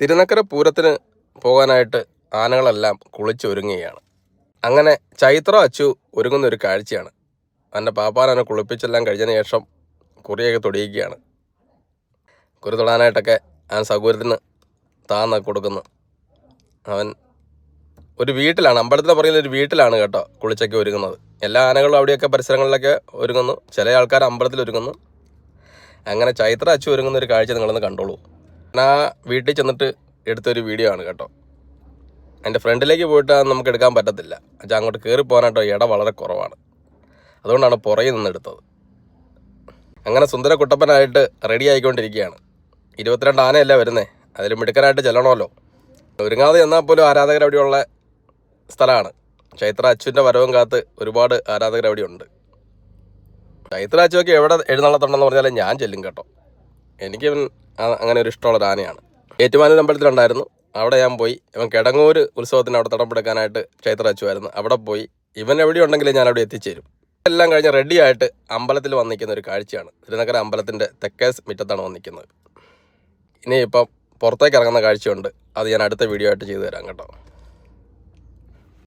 തിരുനക്കര പൂരത്തിന് പോകാനായിട്ട് ആനകളെല്ലാം കുളിച്ചൊരുങ്ങുകയാണ്. അങ്ങനെ ചൈത്ര അച്ചു ഒരുങ്ങുന്ന ഒരു കാഴ്ചയാണ്. എന്റെ പാപ്പാനെ കുളിപ്പിച്ചെല്ലാം കഴിഞ്ഞതിന് ശേഷം കുറിയൊക്കെ തൊടിയിക്കുകയാണ്. കുറി തൊടാനായിട്ടൊക്കെ ആ സൗകര്യത്തിന് താന്നൊക്കെ കൊടുക്കുന്നു. അവൻ ഒരു വീട്ടിലാണ് അമ്പലത്തിന്റെ പുറകിൽ ഒരു വീട്ടിലാണ് കേട്ടോ കുളിച്ചൊക്കെ ഒരുങ്ങുന്നത്. എല്ലാ ആനകളും അവിടെയൊക്കെ പരിസരങ്ങളിലൊക്കെ ഒരുങ്ങുന്നു. ചില ആൾക്കാർ അമ്പലത്തിൽ ഒരുങ്ങുന്നു. അങ്ങനെ ചൈത്ര അച്ചു ഒരുങ്ങുന്ന ഒരു കാഴ്ച നിങ്ങളൊന്ന് കണ്ടോളൂ. ഞാൻ വീട്ടിൽ ചെന്നിട്ട് എടുത്തൊരു വീഡിയോ ആണ് കേട്ടോ. എന്റെ ഫ്രണ്ടിലേക്ക് പോയിട്ട് നമുക്ക് എടുക്കാൻ പറ്റത്തില്ല. അച്ഛാ അങ്ങോട്ട് കയറി പോകാനായിട്ടോ ഇട വളരെ കുറവാണ്. അതുകൊണ്ടാണ് പുറകിൽ നിന്ന് എടുത്തത്. അങ്ങനെ സുന്ദര കുട്ടപ്പനായിട്ട് റെഡി ആയിക്കൊണ്ടിരിക്കുകയാണ്. ഇരുപത്തിരണ്ട് ആനയല്ല വരുന്നേ? അതിൽ മിടുക്കനായിട്ട് ചെല്ലണമല്ലോ. ഒരുങ്ങാതെ എന്നാൽ പോലും ആരാധകർ അവിടെയുള്ള സ്ഥലമാണ്. ചൈത്ര അച്ചുവിന്റെ വരവും കാത്ത് ഒരുപാട് ആരാധകർ അവിടെ ഉണ്ട് ചൈത്ര അച്ചുവൊക്കെ എവിടെ എഴുന്നള്ളത്തുണ്ടെന്ന് പറഞ്ഞാൽ ഞാൻ ചെല്ലും കേട്ടോ. എനിക്ക് അങ്ങനെ ഒരു ഇഷ്ടമുള്ള ഒരു ആനയാണ് ഏറ്റുമാനൂർ അമ്പലത്തിലുണ്ടായിരുന്നു അവിടെ ഞാൻ പോയി. ഇവൻ കിടങ്ങൂർ ഉത്സവത്തിന് അവിടെ തടപ്പെടുക്കാനായിട്ട് ക്ഷേത്രം വെച്ചുമായിരുന്നു. അവിടെ പോയി. ഇവൻ എവിടെ ഉണ്ടെങ്കിലും ഞാൻ അവിടെ എത്തിച്ചേരും. എല്ലാം കഴിഞ്ഞ് റെഡി ആയിട്ട് അമ്പലത്തിൽ വന്നിരിക്കുന്ന ഒരു കാഴ്ചയാണ്. തിരുനക്കര അമ്പലത്തിന്റെ തെക്കേ മുറ്റത്താണ് വന്നിരിക്കുന്നത്. ഇനി ഇപ്പം പുറത്തേക്ക് ഇറങ്ങുന്ന കാഴ്ചയുണ്ട്. അത് ഞാൻ അടുത്ത വീഡിയോ ആയിട്ട് ചെയ്തു തരാം കേട്ടോ.